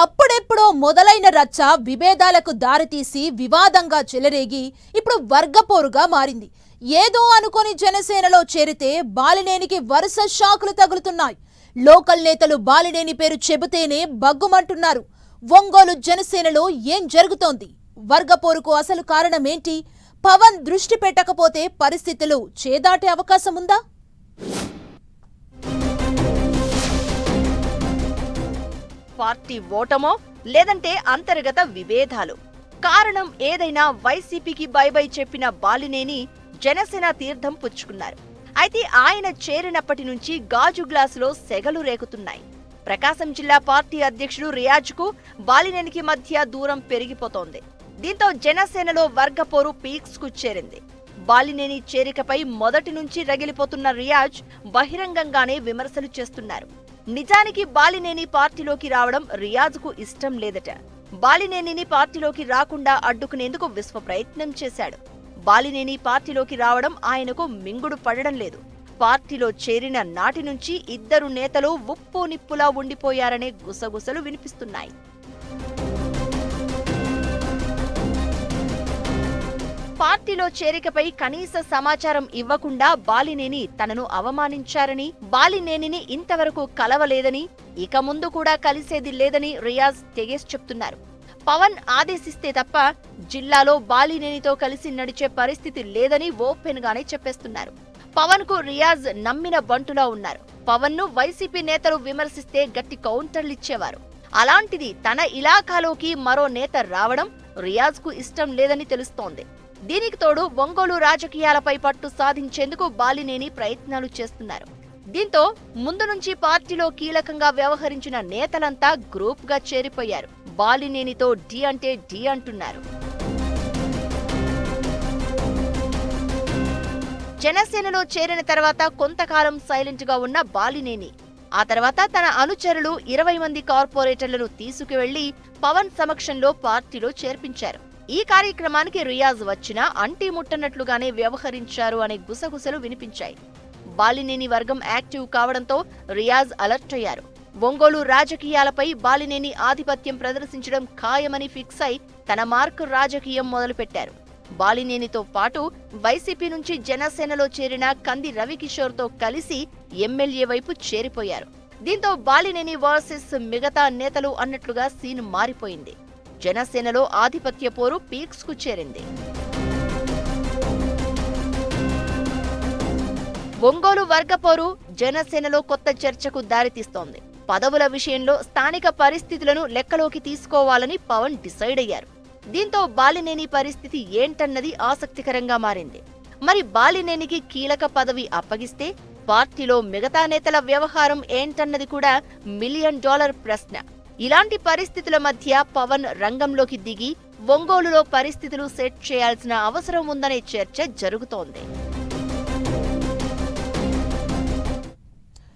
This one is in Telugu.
అప్పుడెప్పుడో మొదలైన రచ్చ విభేదాలకు దారితీసి వివాదంగా చెలరేగి ఇప్పుడు వర్గపోరుగా మారింది. ఏదో అనుకొని జనసేనలో చేరితే బాలినేనికి వరుస షాకులు తగులుతున్నాయి. లోకల్ నేతలు బాలినేని పేరు చెబితేనే బగ్గుమంటున్నారు. ఒంగోలు జనసేనలో ఏం జరుగుతోంది? వర్గపోరుకు అసలు కారణమేంటి? పవన్ దృష్టి పెట్టకపోతే పరిస్థితులు చేదాటే అవకాశం పార్టీ ఓటమో లేదంటే అంతర్గత విభేదాలు. కారణం ఏదైనా వైసీపీకి బై బై చెప్పిన బాలినేని జనసేన తీర్థం పుచ్చుకున్నారు. అయితే ఆయన చేరినప్పటి నుంచి గాజు గ్లాసులో సెగలు రేకుతున్నాయి. ప్రకాశం జిల్లా పార్టీ అధ్యక్షుడు రియాజ్కు బాలినేనికి మధ్య దూరం పెరిగిపోతోంది. దీంతో జనసేనలో వర్గపోరు పీక్స్కు చేరింది. బాలినేని చేరికపై మొదటి నుంచి రగిలిపోతున్న రియాజ్ బహిరంగంగానే విమర్శలు చేస్తున్నారు. నిజానికి బాలినేని పార్టీలోకి రావడం రియాజ్కు ఇష్టం లేదట. బాలినేనిని పార్టీలోకి రాకుండా అడ్డుకునేందుకు విశ్వ ప్రయత్నం చేశాడు. బాలినేని పార్టీలోకి రావడం ఆయనకు మింగుడు పడడం లేదు. పార్టీలో చేరిన నాటి నుంచి ఇద్దరు నేతలు ఉప్పు నిప్పులా ఉండిపోయారనే గుసగుసలు వినిపిస్తున్నాయి. పార్టీలో చేరికపై కనీస సమాచారం ఇవ్వకుండా బాలినేని తనను అవమానించారని బాలినేనిని ఇంతవరకు కలవలేదని ఇక ముందు కూడా కలిసేది లేదని రియాజ్ తెగేసి చెప్తున్నారు. పవన్ ఆదేశిస్తే తప్ప జిల్లాలో బాలినేనితో కలిసి నడిచే పరిస్థితి లేదని ఓపెన్ గానే చెప్పేస్తున్నారు. పవన్కు రియాజ్ నమ్మిన బంటులా ఉన్నారు. పవన్ను వైసీపీ నేతలు విమర్శిస్తే గట్టి కౌంటర్లు ఇచ్చేవారు. అలాంటిది తన ఇలాఖాలోకి మరో నేత రావడం రియాజ్కు ఇష్టం లేదని తెలుస్తోంది. దీనికి తోడు ఒంగోలు రాజకీయాలపై పట్టు సాధించేందుకు బాలినేని ప్రయత్నాలు చేస్తున్నారు. దీంతో ముందు నుంచి పార్టీలో కీలకంగా వ్యవహరించిన నేతలంతా గ్రూప్గా చేరిపోయారు. బాలినేనితో డి అంటే డి అంటున్నారు. జనసేనలో చేరిన తర్వాత కొంతకాలం సైలెంట్గా ఉన్న బాలినేని ఆ తర్వాత తన అనుచరులు ఇరవై మంది కార్పొరేటర్లను తీసుకువెళ్ళి పవన్ సమక్షంలో పార్టీలో చేర్పించారు. ఈ కార్యక్రమానికి రియాజ్ వచ్చినా అంటీ ముట్టనట్లుగానే వ్యవహరించారు అనే గుసగుసలు వినిపించాయి. బాలినేని వర్గం యాక్టివ్ కావడంతో రియాజ్ అలర్ట్ అయ్యారు. ఒంగోలు రాజకీయాలపై బాలినేని ఆధిపత్యం ప్రదర్శించడం ఖాయమని ఫిక్స్ అయి తన మార్కు రాజకీయం మొదలుపెట్టారు. బాలినేనితో పాటు వైసీపీ నుంచి జనసేనలో చేరిన కంది రవికిషోర్తో కలిసి ఎమ్మెల్యే వైపు చేరిపోయారు. దీంతో బాలినేని వర్సెస్ మిగతా నేతలు అన్నట్లుగా సీన్ మారిపోయింది. జనసేనలో ఆధిపత్య పోరు పీక్స్కు చేరింది. ఒంగోలు వర్గపోరు జనసేనలో కొత్త చర్చకు దారితీస్తోంది. పదవుల విషయంలో స్థానిక పరిస్థితులను లెక్కలోకి తీసుకోవాలని పవన్ డిసైడ్ అయ్యారు. దీంతో బాలినేని పరిస్థితి ఏంటన్నది ఆసక్తికరంగా మారింది. మరి బాలినేనికి కీలక పదవి అప్పగిస్తే పార్టీలో మిగతా నేతల వ్యవహారం ఏంటన్నది కూడా మిలియన్ డాలర్ ప్రశ్న. ఇలాంటి పరిస్థితుల మధ్య పవన్ రంగంలోకి దిగి ఒంగోలులో పరిస్థితులు సెట్ చేయాల్సిన అవసరం ఉందనే చర్చ జరుగుతోంది.